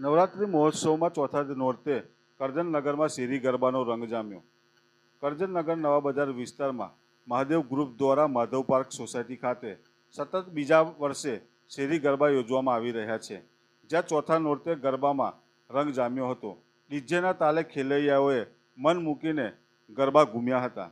નવરાત્રિ મહોત્સવમાં ચોથા નોરતે કરજનનગરમાં શેરી ગરબાનો રંગ જામ્યો. કરજનનગર નવા બજાર વિસ્તારમાં મહાદેવ ગ્રુપ દ્વારા માધવ પાર્ક સોસાયટી ખાતે સતત બીજા વર્ષે શેરી ગરબા યોજવામાં આવી રહ્યા છે. જ્યાં ચોથા નોરતે ગરબામાં રંગ જામ્યો હતો. ડીજેના તાલે ખેલૈયાઓએ મન મૂકીને ગરબા ઘૂમ્યા હતા.